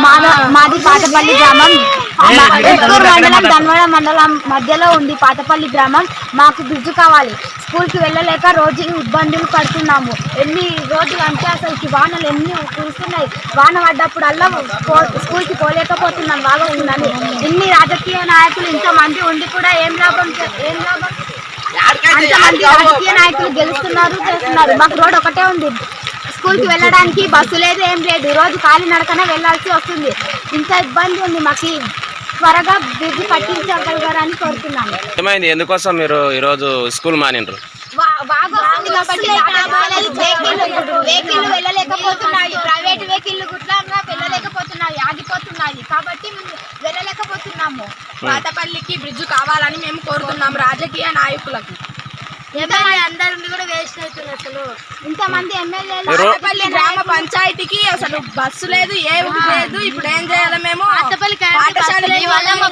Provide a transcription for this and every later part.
మాద- మాది పాతపల్లి గ్రామం. మండలం ధన్వాడ మండలం మధ్యలో ఉంది పాతపల్లి గ్రామం. మాకు బ్రిడ్జ్ కావాలి. స్కూల్కి వెళ్ళలేక రోజు ఇబ్బందులు పడుతున్నాము. ఎన్ని రోజులు అంటే అసలు వానలు ఎన్ని కురుస్తున్నాయి. వాన పడ్డప్పుడల్లా పో- స్కూల్కి పోలేకపోతున్నాం. బాగా ఉందని. ఇన్ని రాజకీయ నాయకులు ఇంతమంది ఉండి కూడా ఏం లాభం ఏం లాభం? అంతమంది రాజకీయ నాయకులు గెలుస్తున్నారు చేస్తున్నారు. మాకు రోడ్ ఒకటే ఉంది. స్కూల్కి వెళ్ళడానికి బస్సు లేదు ఏం లేదు. రోజు ఖాళీ నడకనే వెళ్ళాల్సి వస్తుంది. ఇంత ఇబ్బంది ఉంది మాకు. త్వరగా బ్రిడ్జ్ కట్టించగలగారని కోరుతున్నాను. ఏమైంది ఎందుకోసం మీరు ఈరోజు స్కూల్ మానిండ్రు? వెహికల్ వెళ్ళలేకపోతున్నాయి. ప్రైవేట్ వెహికల్ వెళ్ళలేకపోతున్నాయి. ఆగిపోతున్నాయి. కాబట్టి వెళ్ళలేకపోతున్నాము. పాతపల్లికి బ్రిడ్జ్ కావాలని మేము కోరుతున్నాం రాజకీయ నాయకులకు. ఇంతమంది ఎమ్మెల్యేలు గ్రామ పంచాయతీకి అసలు బస్సు లేదు ఏమి లేదు ఇప్పుడు ఏం చేయాలి మేము?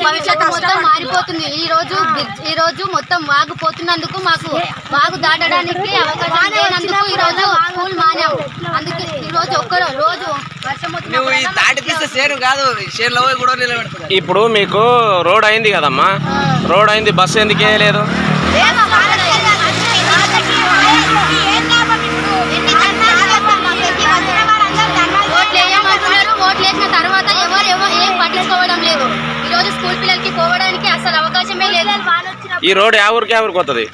భవిష్యత్తు మొత్తం మారిపోతుంది. ఈ రోజు ఈ రోజు మొత్తం వాగు పోతున్నందుకు మాకు వాగు దాటడానికి అవకాశం లేనందుకు ఈ రోజు స్కూల్ మానాం అందుకే ఈ రోజు ఒక్క రోజు ఇప్పుడు మీకు రోడ్ అయింది కదమ్మా? రోడ్ అయింది బస్సు ఎందుకు వేయలేదు? ఓట్లు తర్వాత ఎవరు ఎవరు ఏం పట్టించుకోవడం లేదు ఈ రోజు స్కూల్ పిల్లలకి పోవడానికి అసలు అవకాశమే లేదు ఈ రోడ్ ఎవరికి ఎవరికి వస్తుంది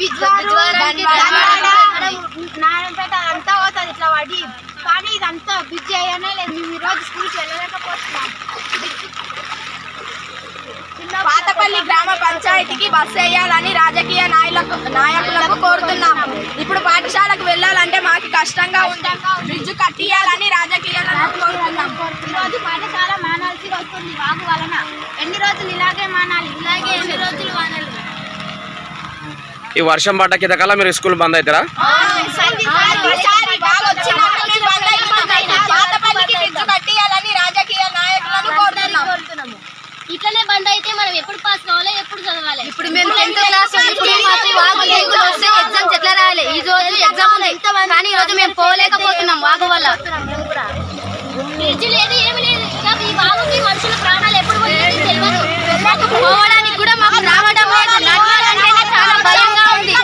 ఊరికి పోతుంది బిజ్వారానికి నారాయణపేట అంతా పోతుంది ఇట్లా పడి కానీ ఇదంతా బిజీ అయ్యానే లేదు మేము ఈరోజు స్కూల్కి వెళ్ళలేకపోతున్నాం పాతపల్లి గ్రామ పంచాయతీకి బస్సు వేయాలని రాజకీయ నాయకులకు నాయకులకు కోరుతున్నాము ఇప్పుడు పాఠశాలకు వెళ్ళాలంటే మాకు కష్టంగా ఉంది. బ్రిడ్జ్ కట్టియాలని కోరుతున్నాము ఈరోజు పాఠశాల మానాల్సి వస్తుంది. వాగు వలన. ఎన్ని రోజులు ఇలాగే మానాలి? ఇలాగే ఎన్ని రోజులు మానాలి? ఈ వర్షం పడ్డ కింద మీరు స్కూల్ బంద్ అవుతారా ఈసారి బాగా వచ్చినాక మేము బంద్ అయిపోతాం. పాతపల్లికి బ్రిడ్జ్ కట్టియాలని రాజకీయ నాయకులను కోరుతున్నాము ఇట్లనే ఎప్పుడు పాస్ కావాలి ఎప్పుడు చదవాలి. ఇప్పుడు మేము టెన్త్ క్లాస్ ఇప్పుడు మాకు వాగు లేకుండా వస్తే ఎగ్జామ్స్ ఎట్లా రాయాలి? ఈ రోజు ఎగ్జామ్ ఉంది. కానీ ఈ రోజు మేము పోలేకపోతున్నాం వాగు వల్ల. బ్రిడ్జ్ లేదు ఏమి లేదు. ఇంకా ఈ వాగుకి మనుషుల ప్రాణాలు ఎప్పుడు పోయేది తెలియదు పోవడానికి కూడా మాకు రావడం లేదు నడవాలంటేనే చాలా భయంగా ఉంది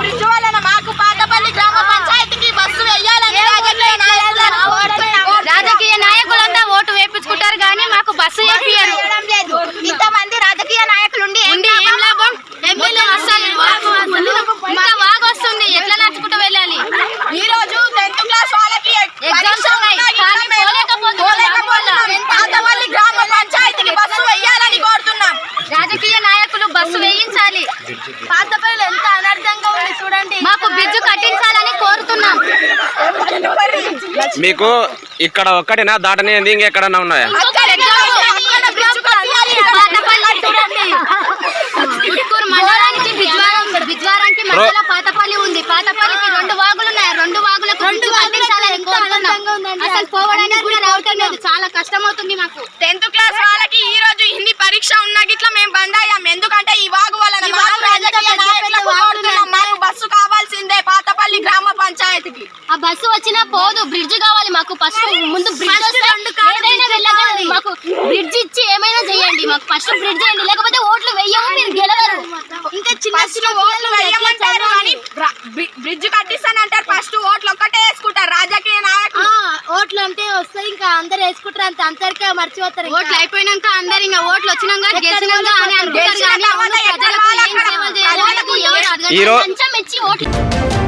బ్రిడ్జ్ వలన మాకు పాతపల్లి గ్రామ పంచాయతీకి బస్సు వేయాలని రాజకీయ నాయకులను కోరుతున్నాము రాజకీయ నాయకులంతా ఓటు వేపించుకుంటారు కానీ మాకు బస్సు వేపియరు చేయడం లేదు ఇంతమంది రాజకీయ నాయకులు ఉండి ఏం ఉండి ఏం లాభం ఎమ్మెల్యే అస్సలు ఇంకా వాగు వస్తుంది ఎట్లా నడుచుకుంటూ వెళ్ళాలి ఈ రోజు టెన్త్ క్లాస్ వాళ్ళకి ఎగ్జామ్స్ ఉన్నాయి. కానీ పోలేకపోతున్నాం. పోలేకపోతున్నాం. పాతపల్లి గ్రామ పంచాయతీకి బస్సు వేయాలని కోరుతున్నాం. రాజకీయ నాయకులు బస్సు వేయించాలి. పాతపల్లి ఎంత అనర్థంగా ఉంది చూడండి. మాకు బ్రిడ్జ్ కట్టించాలని కోరుతున్నాం. మీకు ఇక్కడ ఒక్కటినా దాటనేది ఇంకెక్కడన్నా ఉన్నాయా అక్కడ అక్కడ బ్రిడ్జ్ కట్టియాలి. పాతపల్లి చూడండి ఉట్కూరు మండలానికి బిజ్వారం బిజ్వారానికి మధ్యలో పాతపల్లి ఉంది పాతపల్లికి రెండు వాగులు ఉన్నాయి రెండు వాగులకు రెండు కట్టించాలని కోరుతున్నాం అసలు పోవడానికి కూడా రావటం లేదు. చాలా కష్టం అవుతుంది మాకు. టెన్త్ క్లాస్ వాళ్ళకి ఈ రోజు హిందీ పరీక్ష ఉన్న గిట్ల మేము బంద్ అయ్యాం. ఎందుకంటే ఈ వాగు వలన మాకు బస్సు కావాల్సిందే పాతపల్లి గ్రామ పంచాయతీకి. ఆ బస్సు వచ్చినా పోదు బ్రిడ్జ్ కావాలి మాకు ఫస్ట్. ముందు బ్రిడ్జ్ ఏదైనా వెళ్ళగలదు మాకు బ్రిడ్జ్ ఇచ్చి ఏమైనా చేయండి. మాకు ఫస్ట్ బ్రిడ్జ్ చేయండి. లేకపోతే ఓట్లు వెయ్యము మీరు గెలవరు. ఇంకా ఫస్ట్ ఓట్లు వేయమంటారు అని బ్ర- బ్రి- బ్రిడ్జ్ కట్టిస్తానంటారు ఫస్ట్ ఓట్లు ఒక్కటే వేసుకుంటారు రాజకీయ నాయకులు ఓట్లు అంటే వస్తాయి ఇంకా అందరు వేసుకుంటారు అంత అందరికీ మర్చిపోతారు ఓట్లు అయిపోయినాక అందరు ఇంకా ఓట్లు వచ్చినాక గెలిచినాక అని అనుకుంటారు కానీ. ఈ